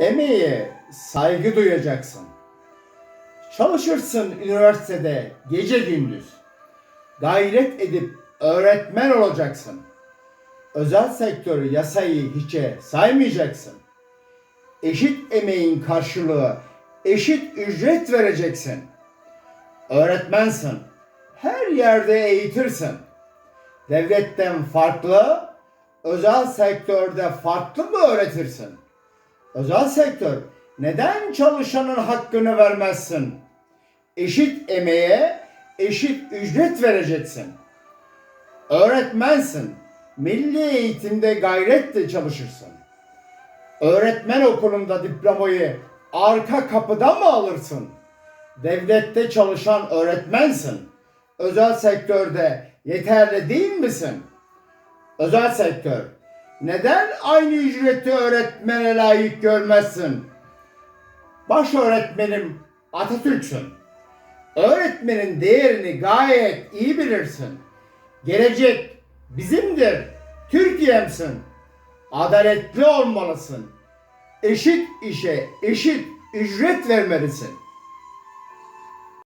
Emeğe saygı duyacaksın. Çalışırsın üniversitede gece gündüz. Gayret edip öğretmen olacaksın. Özel sektörü yasayı hiçe saymayacaksın. Eşit emeğin karşılığı eşit ücret vereceksin. Öğretmensin. Her yerde eğitirsin. Devletten farklı, özel sektörde farklı mı öğretirsin? Özel sektör neden çalışanın hakkını vermezsin? Eşit emeğe eşit ücret vereceksin. Öğretmensin. Milli eğitimde gayretle çalışırsın. Öğretmen okulunda diplomayı arka kapıdan mı alırsın? Devlette çalışan öğretmensin. Özel sektörde yeterli değil misin? Özel sektör. Neden aynı ücreti öğretmene layık görmezsin? Baş öğretmenim Atatürk'sün. Öğretmenin değerini gayet iyi bilirsin. Gelecek bizimdir. Türkiye'msin. Adaletli olmalısın. Eşit işe eşit ücret vermelisin.